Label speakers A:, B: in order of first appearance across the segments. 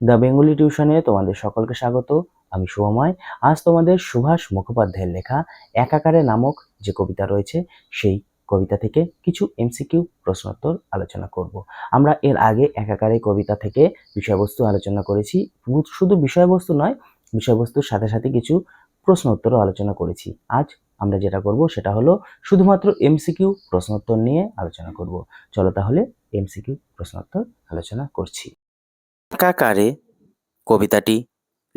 A: The Bengali টিউশনে তোমাদের সকলকে স্বাগত, আমি শুভময় আজ তোমাদের সুভাষ মুখোপাধ্যায়ের লেখা একাকারে নামক যে কবিতা রয়েছে, সেই কবিতা থেকে কিছু এমসিকিউ প্রশ্নোত্তর আলোচনা করব। আমরা এর আগে একাকারে কবিতা থেকে বিষয়বস্তু আলোচনা করেছি। শুধু বিষয়বস্তু নয়, বিষয়বস্তুর সাথে সাথে কিছু প্রশ্ন উত্তরও আলোচনা করেছি। আজ আমরা যেটা করব, সেটা হলো শুধুমাত্র এমসিকিউ প্রশ্নোত্তর নিয়ে আলোচনা করব। চলো তাহলে এমসিকিউ প্রশ্নোত্তর আলোচনা করছি।
B: একাকারে কবিতাটি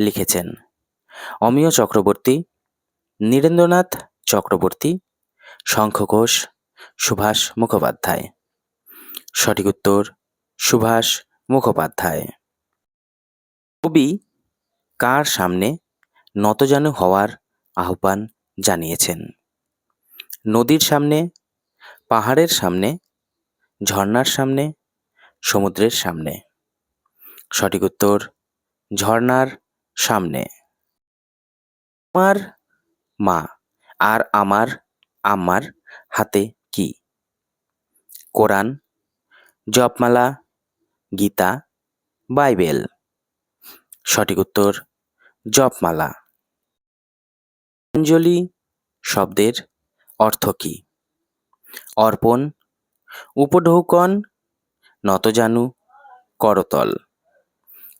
B: লিখেছেন অমিয় চক্রবর্তী, নীরেন্দ্রনাথ চক্রবর্তী শঙ্খ ঘোষ সুভাষ মুখোপাধ্যায়। সঠিক উত্তর, সুভাষ মুখোপাধ্যায়। কবি কার সামনে নতজানু হওয়ার আহ্বান জানিয়েছেন? নদীর সামনে, পাহাড়ের সামনে, ঝর্ণার সামনে, সমুদ্রের সামনে। সঠিক উত্তর, ঝর্ণার সামনে। আমার মা আর আমার আম্মার হাতে কি? কোরআন, জপমালা, গীতা, বাইবেল। সঠিক উত্তর, জপমালা। অঞ্জলি শব্দের অর্থ কি? অর্পণ, উপঢৌকন নতজানু করতল।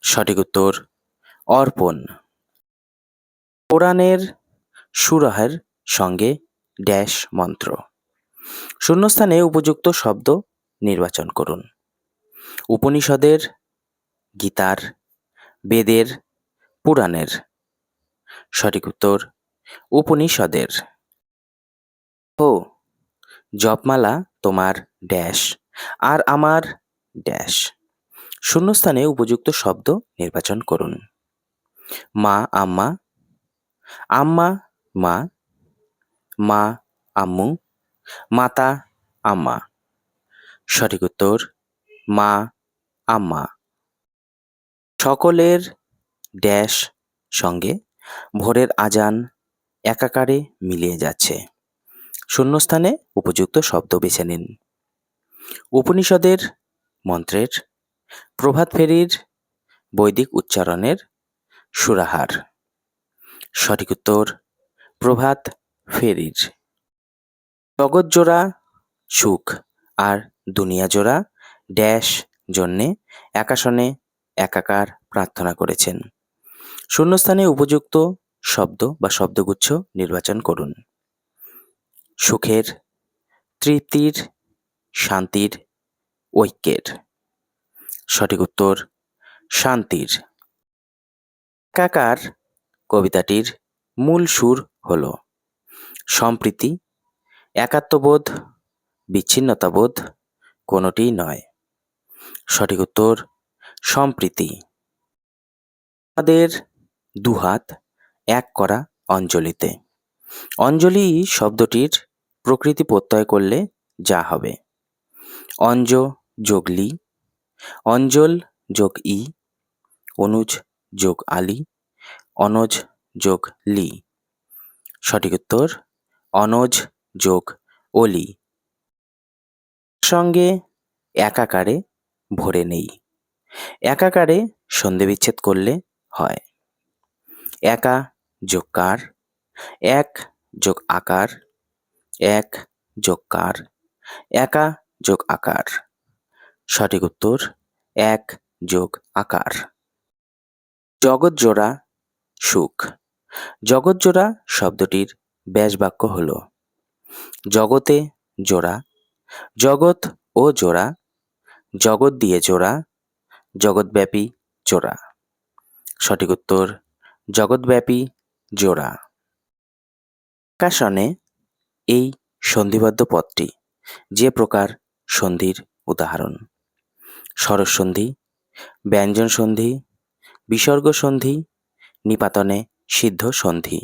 B: সঠিক উত্তর অর্পণ। কোরআনের সুরাহের সঙ্গে ড্যাশ মন্ত্র। শূন্যস্থানে উপযুক্ত শব্দ নির্বাচন করুন। উপনিষদের, গীতার, বেদের, পুরাণের। সঠিক উত্তর উপনিষদের। ও, জপমালা তোমার ড্যাশ আর আমার ড্যাশ। শূন্যস্থানে উপযুক্ত শব্দ নির্বাচন করুন। মা, আম্মা আম্মা, মা মা, আম্মু, মাতা, আম্মা। সঠিক উত্তর, মা, আম্মা। সকলের ড্যাশ সঙ্গে ভোরের আজান একাকারে মিলিয়ে যাচ্ছে। শূন্যস্থানে উপযুক্ত শব্দ বেছে নিন। উপনিষদের মন্ত্রের প্রভাত ফেরির বৈদিক উচ্চারণের সুরাহার। সঠিক উত্তর, প্রভাত ফেরির। জগৎজোড়া সুখ আর দুনিয়া জোড়া ড্যাশ জন্যে একাশনে একাকার প্রার্থনা করেছেন। শূন্যস্থানে উপযুক্ত শব্দ বা শব্দগুচ্ছ নির্বাচন করুন। সুখের, তৃপ্তির, শান্তির, ঐক্যের। সঠিক উত্তর, শান্তির। কাকার কবিতাটির মূল সুর হল, সম্প্রীতি, একাত্মবোধ, বিচ্ছিন্নতাবোধ, কোনোটিই নয়। সঠিক উত্তর, সম্প্রীতি। আমাদের দুহাত এক করা অঞ্জলিতে। অঞ্জলি শব্দটির প্রকৃতি প্রত্যয় করলে যা হবে। অঞ্জ যোগ লি অঞ্জল যোগ ই, অনুজ যোগ আলি, অনজ যোগ লি। সঠিক উত্তর, অনজ যোগ অলি। সঙ্গে একাকারে ভরে নেই। একাকারে সন্ধি বিচ্ছেদ করলে হয়। একা যোগ কার? এক যোগ আকার। এক যোগ কার। একা যোগ আকার। সঠিক উত্তর, এক যোগ আকার। জগৎজোড়া সুখ। জগৎজোড়া শব্দটির ব্যাস বাক্য হল, জগতে জোড়া, জগৎ ও জোড়া, জগৎ দিয়ে জোড়া, জগৎব্যাপী জোড়া। সঠিক উত্তর, জগৎব্যাপী জোড়া। আকাশনে এই সন্ধিবদ্ধ পদটি যে প্রকার সন্ধির উদাহরণ। স্বরসন্ধি ব্যঞ্জন সন্ধি, বিসর্গ সন্ধি, নিপাতনে সিদ্ধ সন্ধি।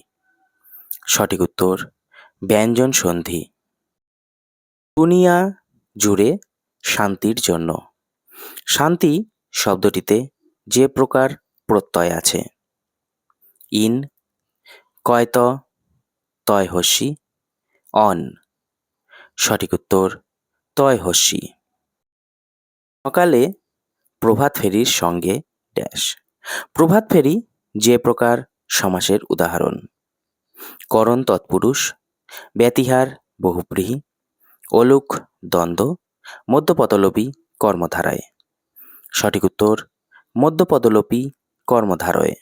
B: সঠিক উত্তর, ব্যঞ্জন সন্ধি। দুনিয়া জুড়ে শান্তির জন্য। শান্তি শব্দটিতে যে প্রকার প্রত্যয় আছে। ইন, কয়ত তয় হস্যি অন। সঠিক উত্তর তয় হস্যি সকালে প্রভাত ফেরির সঙ্গে ড্যাশ। প্রভাত ফেরি যে প্রকার সমাসের উদাহরণ। করণ তৎপুরুষ, ব্যতিহার বহুপ্রীহী, অলুক দ্বন্দ্ব, মধ্যপদলোপী কর্মধারায়। সঠিক উত্তর, মধ্যপদলোপী কর্মধারয়।